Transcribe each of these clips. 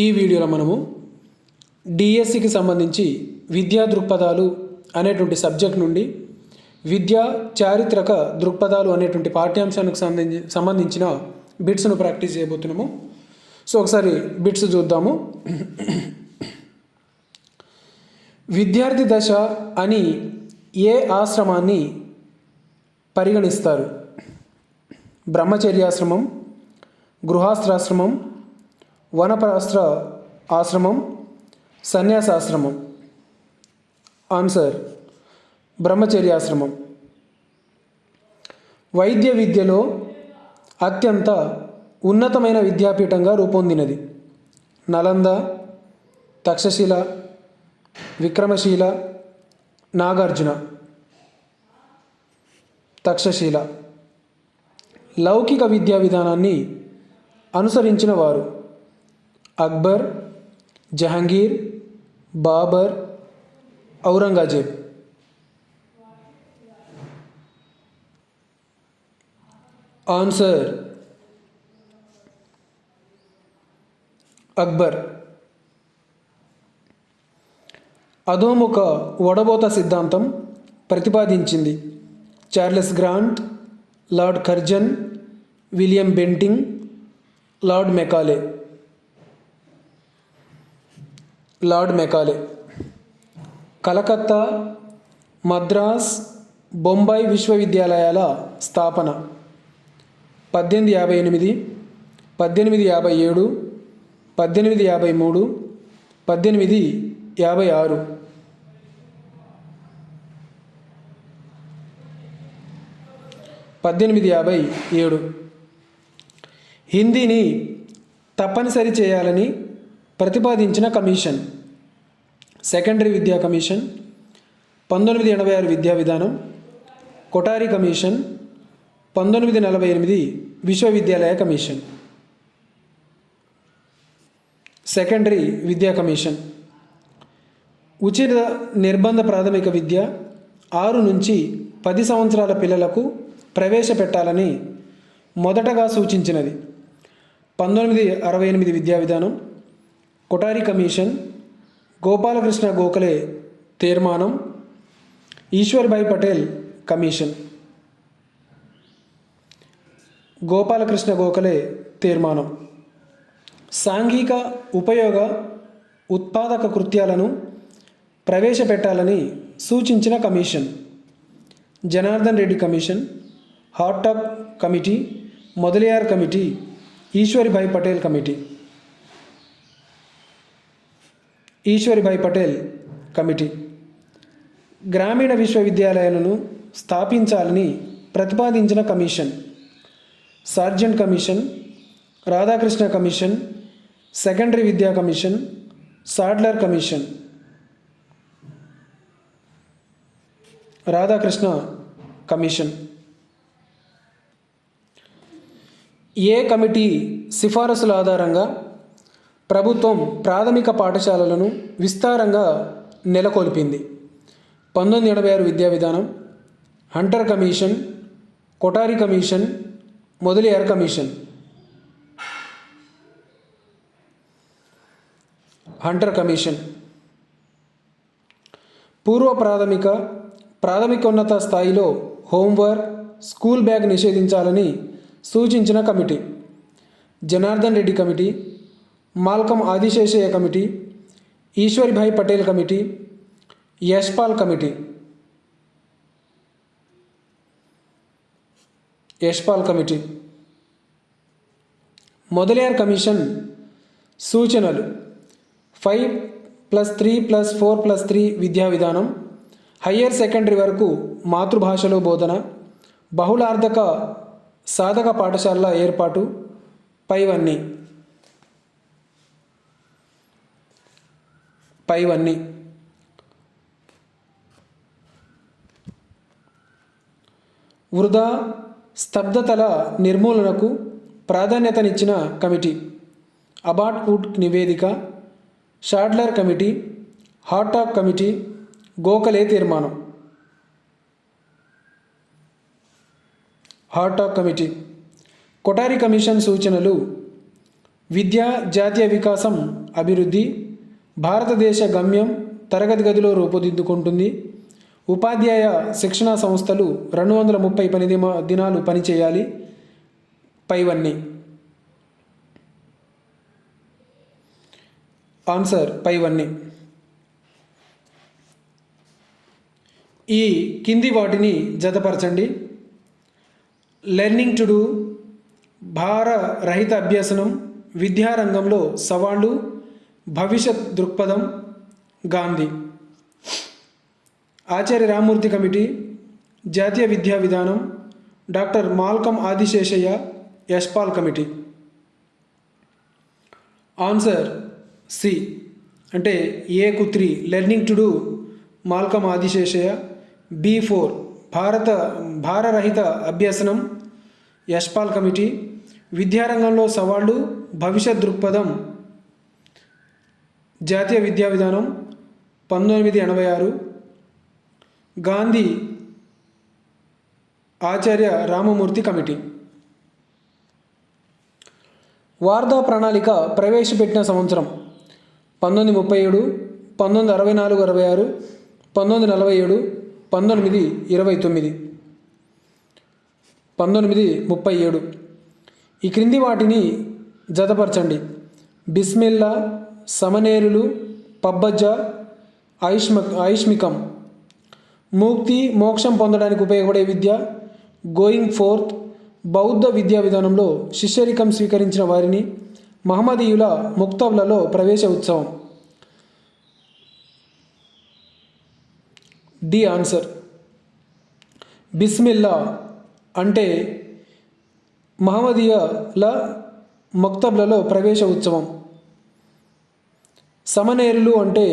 ఈ వీడియోలో మనము డిఎస్సికి సంబంధించి విద్యా దృక్పథాలు అనేటువంటి సబ్జెక్ట్ నుండి విద్యా చారిత్రక దృక్పథాలు అనేటువంటి పాఠ్యాంశానికి సంబంధించి సంబంధించిన బిట్స్ను ప్రాక్టీస్ చేయబోతున్నాము. సో ఒకసారి బిట్స్ చూద్దాము. విద్యార్థి దశ అని ఏ ఆశ్రమాన్ని పరిగణిస్తారు? బ్రహ్మచర్యాశ్రమం గృహాస్త్రాశ్రమం వనప్రాస్త్ర ఆశ్రమం సన్యాసాశ్రమం. ఆన్సర్ బ్రహ్మచర్యాశ్రమం వైద్య విద్యలో అత్యంత ఉన్నతమైన విద్యాపీఠంగా రూపొందినది. నలంద తక్షశిల విక్రమశీల నాగార్జున. తక్షశీల. లౌకిక విద్యా విధానాన్ని అనుసరించిన వారు. అక్బర్ జహంగీర్ బాబర్ ఔరంగజేబ్. ఆన్సర్. అక్బర్. అధోముఖ వడబోత సిద్ధాంతం ప్రతిపాదించింది Charles Grant Lord Curzon William Bentinck Lord Macaulay. Lord Macaulay. Calcutta Madras Bombay విశ్వవిద్యాలయాల స్థాపన. పద్దెనిమిది యాభై ఎనిమిది పద్దెనిమిది యాభై ఏడు పద్దెనిమిది యాభై మూడు పద్దెనిమిది యాభై ఆరు. పద్దెనిమిది యాభై ఏడు. హిందీని తప్పనిసరి చేయాలని ప్రతిపాదించిన కమిషన్ సెకండరీ విద్యా కమిషన్ పంతొమ్మిది ఎనభై ఆరు విద్యా విధానం కొటారి కమిషన్ పంతొమ్మిది నలభై ఎనిమిది విశ్వవిద్యాలయ కమిషన్. సెకండరీ విద్యా కమిషన్. ఉచిత నిర్బంధ ప్రాథమిక విద్య ఆరు నుంచి పది సంవత్సరాల పిల్లలకు ప్రవేశపెట్టాలని మొదటగా సూచించినది. పంతొమ్మిది అరవై ఎనిమిది విద్యా విధానం కొటారి కమిషన్ గోపాలకృష్ణ గోఖలే తీర్మానం ఈశ్వర్భాయ్ పటేల్ కమిషన్. గోపాలకృష్ణ గోఖలే తీర్మానం. సాంఘిక ఉపయోగ ఉత్పాదక కృత్యాలను ప్రవేశపెట్టాలని సూచించిన కమిషన్. జనార్దన్ రెడ్డి కమిషన్ హాట్ top committee Mudaliar committee Ishwaribhai Patel committee. Ishwaribhai Patel committee. గ్రామీణ విశ్వవిద్యాలయాలను స్థాపించాలని ప్రతిపాదించిన commission. Sargent commission Radhakrishna commission secondary విద్యా commission Sadler commission. Radhakrishna commission. ఏ కమిటీ సిఫారసుల ఆధారంగా ప్రభుత్వం ప్రాథమిక పాఠశాలలను విస్తారంగా నెలకొల్పింది. పంతొమ్మిది ఎనభై ఆరు విద్యా విధానం Hunter commission Kothari commission Mudaliar commission. Hunter commission. పూర్వ ప్రాథమిక ప్రాథమికోన్నత స్థాయిలో హోంవర్క్ స్కూల్ బ్యాగ్ నిషేధించాలని సూచించిన committee. Janardhan Reddy committee Malcolm Adiseshaiah committee Ishwaribhai Patel committee Yashpal committee. Yashpal committee. Mudaliar commission సూచనలు. Five plus three plus four plus three విద్యా విధానం higher secondary వరకు మాతృభాషలో బోధన బహుళార్థక సాధక పాఠశాలల ఏర్పాటు పైవన్నీ. పైవన్నీ. వృధా స్తబ్దతల నిర్మూలనకు ప్రాధాన్యతనిచ్చిన కమిటీ అబాట్ వుడ్ నివేదిక Sadler committee Hartog committee Gokhale తీర్మానం. హాటాక్ కమిటీ కొటారి కమిషన్ సూచనలు విద్య జాతీయ వికాసం అభివృద్ధి భారతదేశ గమ్యం తరగతి గదిలో రూపుదిద్దుకుంటుంది. ఉపాధ్యాయ శిక్షణా సంస్థలు రెండు వందల ముప్పై పని దినాలు పనిచేయాలి. పైవన్నీ. ఆన్సర్ పైవన్నీ. ఈ కింది వాటిని జతపరచండి. లెర్నింగ్ టు డూ భార రహిత అభ్యసనం విద్యారంగంలో సవాళ్ళు భవిష్యత్ దృక్పథం గాంధీ. ఆచార్య రామూర్తి కమిటీ జాతీయ విద్యా విధానం doctor Malcolm Adiseshaiah Yashpal committee. Answer C. అంటే ఏకు three learning to do Malcolm Adiseshaiah B four భారత భారరహిత అభ్యసనం యశ్పాల్ కమిటీ విద్యారంగంలో సవాళ్ళు భవిష్యత్ దృక్పథం జాతీయ విద్యా విధానం పంతొమ్మిది ఎనభై ఆరు. గాంధీ ఆచార్య రామమూర్తి కమిటీ. వార్దా ప్రణాళిక ప్రవేశపెట్టిన సంవత్సరం పంతొమ్మిది ముప్పై ఏడు పంతొమ్మిది అరవై నాలుగు అరవై ఆరు పంతొమ్మిది నలభై ఏడు పంతొమ్మిది ఇరవై తొమ్మిది. పంతొమ్మిది ముప్పై ఏడు. ఈ క్రింది వాటిని జతపరచండి. బిస్మిల్లా సమనేరులు పబ్బజ్జ ఐష్మ ఐష్మికం. ముక్తి మోక్షం పొందడానికి ఉపయోగపడే విద్య గోయింగ్ ఫోర్త్ బౌద్ధ విద్యా విధానంలో శిష్యరికం స్వీకరించిన వారిని మహమ్మదీయుల ముక్తబ్లలో ప్రవేశ ఉత్సవం. D answer. బిస్మిల్లా అంటే మహమ్మదీయుల మక్తబ్లలో ప్రవేశ ఉత్సవం. సమనేరులు అంటే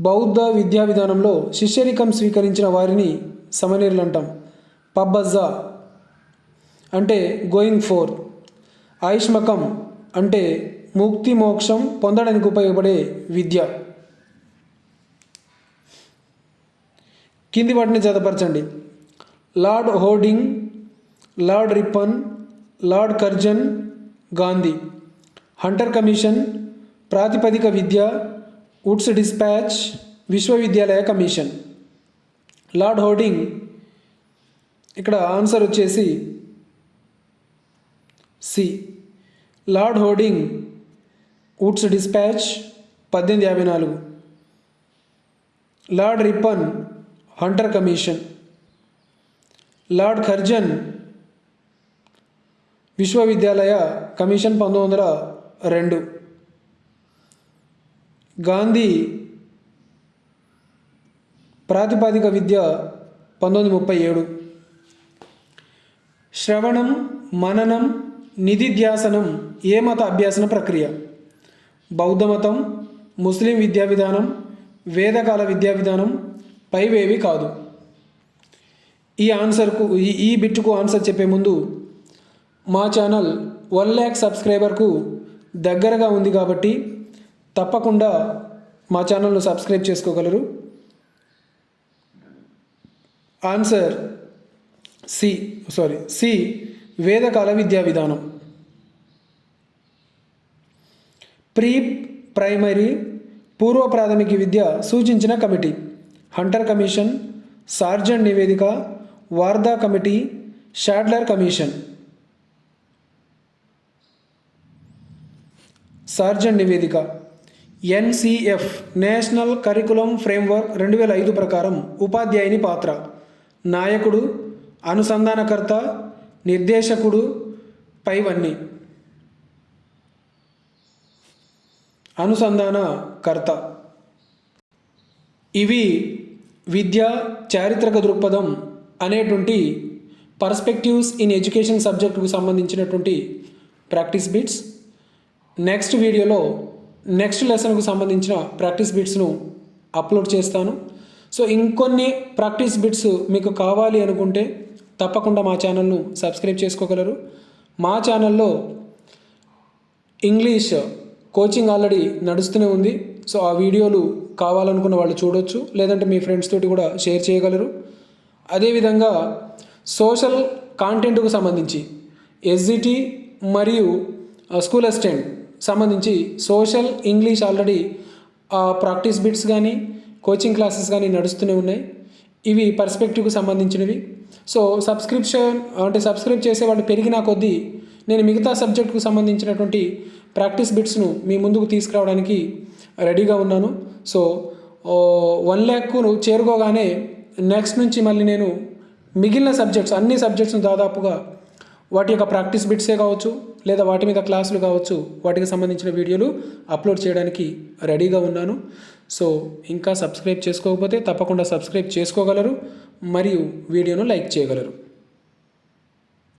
బౌద్ధ విద్యా విధానంలో శిష్యరికం స్వీకరించిన వారిని సమనేరులు అంటాం. పబ్బజ్జా అంటే గోయింగ్ ఫోర్ ఆయుష్మకం అంటే ముక్తి మోక్షం పొందడానికి ఉపయోగపడే విద్య. కింది వాటిని జతపరచండి. Lord Hardinge Lord Ripon Lord Curzon Gandhi. Hunter commission ప్రాతిపదిక విద్య వుడ్స్ డిస్పాచ్ విశ్వవిద్యాలయ కమిషన్. లార్డ్ హోర్డింగ్ ఇక్కడ ఆన్సర్ వచ్చేసి C. Lord Hardinge wood's despatch పద్దెనిమిది యాభై నాలుగు. Lord Ripon Hunter commission. Lord Curzon విశ్వవిద్యాలయ కమిషన్ పంతొమ్మిది వందల రెండు. గాంధీ ప్రాతిపాదిక విద్య పంతొమ్మిది ముప్పై ఏడు. శ్రవణం మననం నిధిధ్యాసనం ఏ మత అభ్యాసన ప్రక్రియ? బౌద్ధమతం ముస్లిం విద్యా విధానం వేదకాల విద్యా విధానం పైవేవి కాదు. ఈ ఆన్సర్కు ఈ ఈ బిట్టుకు ఆన్సర్ చెప్పే ముందు మా ఛానల్ వన్ ల్యాక్ సబ్స్క్రైబర్కు దగ్గరగా ఉంది కాబట్టి తప్పకుండా మా ఛానల్ను సబ్స్క్రైబ్ చేసుకోగలరు. ఆన్సర్ సి సారీ సి వేదకాల విద్యా విధానం. ప్రీ ప్రైమరీ పూర్వ ప్రాథమిక విద్య సూచించిన కమిటీ. హంటర్ కమిషన్ సార్జన్ నివేదిక Wardha committee Sadler commission. Sargent నివేదిక. ఎన్సిఎఫ్ నేషనల్ కరికులం ఫ్రేమ్వర్క్ రెండు వేల ఐదు ప్రకారం ఉపాధ్యాయుని పాత్ర. నాయకుడు అనుసంధానకర్త నిర్దేశకుడు పైవన్నీ. అనుసంధానకర్త. ఇవి విద్య చారిత్రక దృక్పథం అనేటువంటి పర్స్పెక్టివ్స్ ఇన్ ఎడ్యుకేషన్ సబ్జెక్టుకు సంబంధించినటువంటి ప్రాక్టీస్ బిట్స్. నెక్స్ట్ వీడియోలో నెక్స్ట్ లెసన్కు సంబంధించిన ప్రాక్టీస్ బిట్స్ను అప్లోడ్ చేస్తాను. సో ఇంకొన్ని ప్రాక్టీస్ బిట్స్ మీకు కావాలి అనుకుంటే తప్పకుండా మా ఛానల్ను సబ్స్క్రైబ్ చేసుకోగలరు. మా ఛానల్లో ఇంగ్లీష్ కోచింగ్ ఆల్రెడీ నడుస్తూనే ఉంది. సో ఆ వీడియోలు కావాలనుకున్న వాళ్ళు చూడొచ్చు. లేదంటే మీ ఫ్రెండ్స్ తోటి కూడా షేర్ చేయగలరు. అదేవిధంగా సోషల్ కాంటెంట్కు సంబంధించి ఎస్జిటి మరియు స్కూల్ అసిస్టెంట్ సంబంధించి social English already practice bits కానీ కోచింగ్ క్లాసెస్ కానీ నడుస్తూనే ఉన్నాయి. ఇవి పర్స్పెక్టివ్కి సంబంధించినవి. సో సబ్స్క్రిప్షన్ అంటే సబ్స్క్రైబ్ చేసేవాళ్ళు పెరిగిన కొద్దీ నేను మిగతా సబ్జెక్టుకు సంబంధించినటువంటి ప్రాక్టీస్ బిట్స్ను మీ ముందుకు తీసుకురావడానికి రెడీగా ఉన్నాను. సో వన్ ల్యాక్కు చేరుకోగానే నెక్స్ట్ నుంచి మళ్ళీ నేను మిగిలిన సబ్జెక్ట్స్ అన్ని సబ్జెక్ట్స్ను దాదాపుగా వాటి యొక్క ప్రాక్టీస్ బిట్సే కావచ్చు లేదా వాటి మీద క్లాసులు కావచ్చు వాటికి సంబంధించిన వీడియోలు అప్లోడ్ చేయడానికి రెడీగా ఉన్నాను. సో ఇంకా సబ్స్క్రైబ్ చేసుకోకపోతే తప్పకుండా సబ్స్క్రైబ్ చేసుకోగలరు మరియు వీడియోను లైక్ చేయగలరు.